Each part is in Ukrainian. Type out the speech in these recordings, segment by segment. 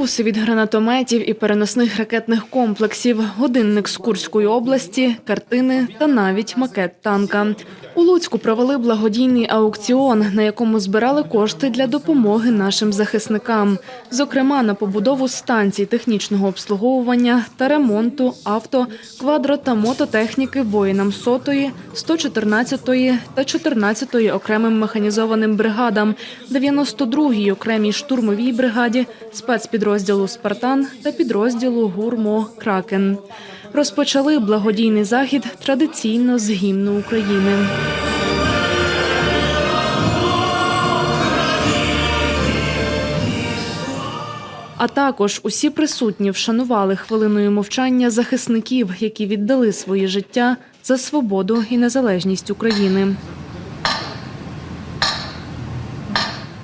Тубуси від гранатометів і переносних ракетних комплексів, годинник з Курської області, картини та навіть макет танка. У Луцьку провели благодійний аукціон, на якому збирали кошти для допомоги нашим захисникам, зокрема на побудову станцій технічного обслуговування та ремонту авто, квадро та мототехніки воїнам сотої, 114-ї та 14-ї окремим механізованим бригадам, 92-й окремій штурмовій бригаді, спецпідрозділу Спартан та підрозділу Гурмо Кракен. Розпочали благодійний захід традиційно з гімну України. А також усі присутні вшанували хвилиною мовчання захисників, які віддали своє життя за свободу і незалежність України.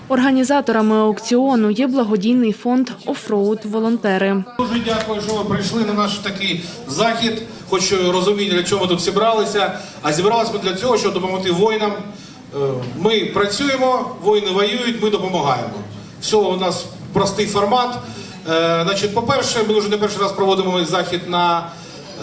Організаторами аукціону є благодійний фонд Офроуд Волонтери. Дуже дякую, що ви прийшли на наш такий захід. Хочу розуміти, для чого ми тут зібралися. А зібралися ми для цього, щоб допомогти воїнам. Е, Ми працюємо, воїни воюють, ми допомагаємо. Все, у нас простий формат. Е, Значить, по-перше, ми вже не перший раз проводимо захід на,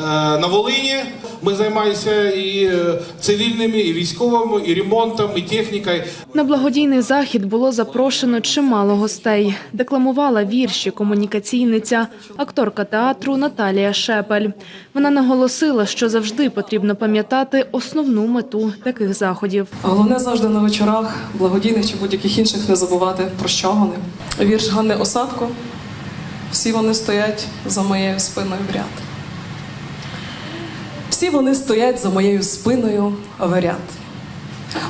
на Волині. Ми займаємося і е, цивільними, і військовими, і ремонтом, і технікою. На благодійний захід було запрошено чимало гостей. Декламувала вірші комунікаційниця, акторка театру Наталія Шепель. Вона наголосила, що завжди потрібно пам'ятати основну мету таких заходів. Головне завжди на вечорах, благодійних чи будь-яких інших не забувати про що вони. Вірш Ганни Осадко. Всі вони стоять за моєю спиною в ряд. Всі вони стоять за моєю спиною в ряд.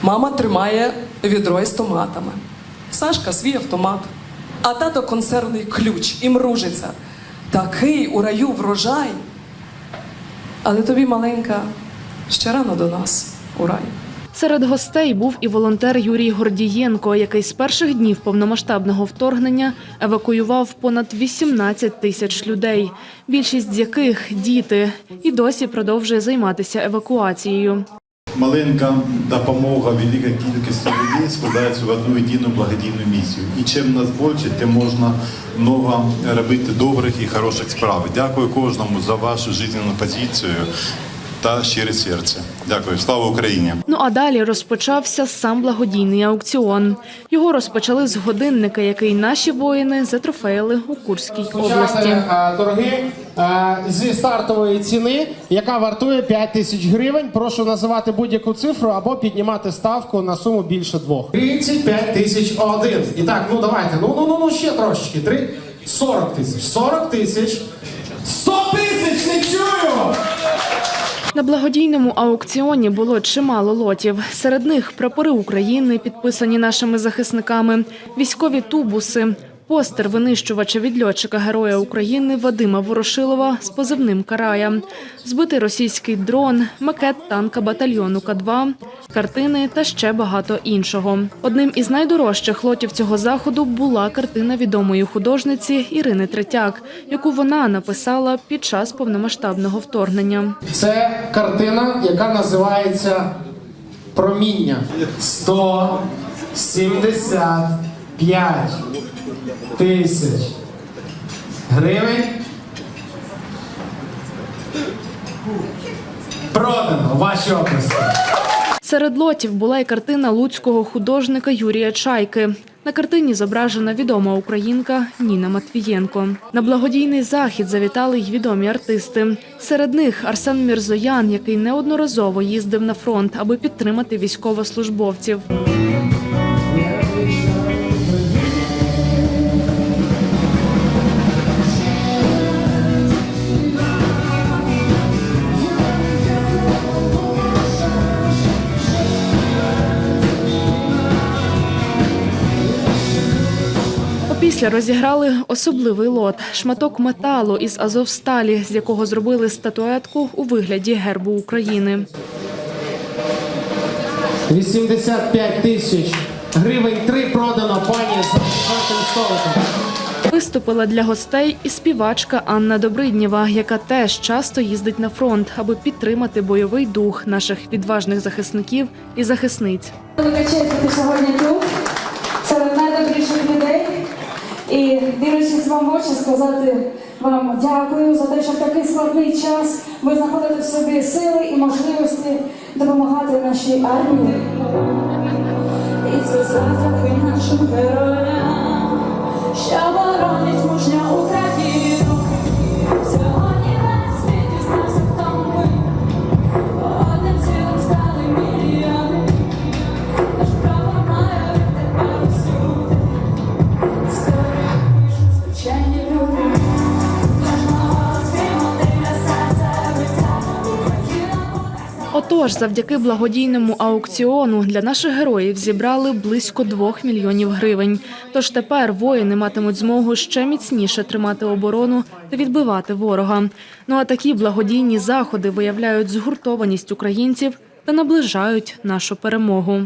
Мама тримає відро із томатами. Сашка свій автомат. А тато консервний ключ і мружиться. Такий у раю врожай. Але тобі, маленька, ще рано до нас у рай. Серед гостей був і волонтер Юрій Гордієнко, який з перших днів повномасштабного вторгнення евакуював понад 18 тисяч людей, більшість з яких діти, і досі продовжує займатися евакуацією. Маленька допомога великій кількості людей складається в одну єдину благодійну місію. І чим нас більше, тим можна много робити добрих і хороших справ. Дякую кожному за вашу життєву позицію та щире серце. Дякую. Слава Україні! Ну а далі розпочався сам благодійний аукціон. Його розпочали з годинника, який наші воїни затрофеїли у Курській області. е, торги е, зі стартової ціни, яка вартує 5 тисяч гривень. Прошу називати будь-яку цифру або піднімати ставку на суму більше двох. 35 тисяч один. І так, ну давайте. Ну ну ну ну ще трошечки. Три 40 тисяч. 40 тисяч. 100 тисяч не чую! На благодійному аукціоні було чимало лотів. Серед них прапори України, підписані нашими захисниками, військові тубуси, постер винищувача від льотчика Героя України Вадима Ворошилова з позивним Карая, збитий російський дрон, макет танка батальйону К-2, картини та ще багато іншого. Одним із найдорожчих лотів цього заходу була картина відомої художниці Ірини Третяк, яку вона написала під час повномасштабного вторгнення. Це картина, яка називається Проміння. 175 тисяч гривень. Продано ваші оплески. Серед лотів була й картина луцького художника Юрія Чайки. На картині зображена відома українка Ніна Матвієнко. На благодійний захід завітали й відомі артисти. Серед них Арсен Мірзоян, який неодноразово їздив на фронт, аби підтримати військовослужбовців. Опісля розіграли особливий лот шматок металу із Азовсталі, з якого зробили статуетку у вигляді гербу України. 85 тисяч гривень. Три продано пані з жовтим столиком. Виступила для гостей і співачка Анна Добриднєва, яка теж часто їздить на фронт, аби підтримати бойовий дух наших відважних захисників і захисниць. Велика честь бути сьогодні тут. І дивлячись вам в очі, сказати вам дякую за те, що в такий складний час ви знаходите в собі сили і можливості допомагати нашій армії. І це завдяки нашим героям, що боронять мужня Україну. Отож, завдяки благодійному аукціону для наших героїв зібрали близько двох мільйонів гривень. Тож тепер воїни матимуть змогу ще міцніше тримати оборону та відбивати ворога. Ну а такі благодійні заходи виявляють згуртованість українців та наближають нашу перемогу.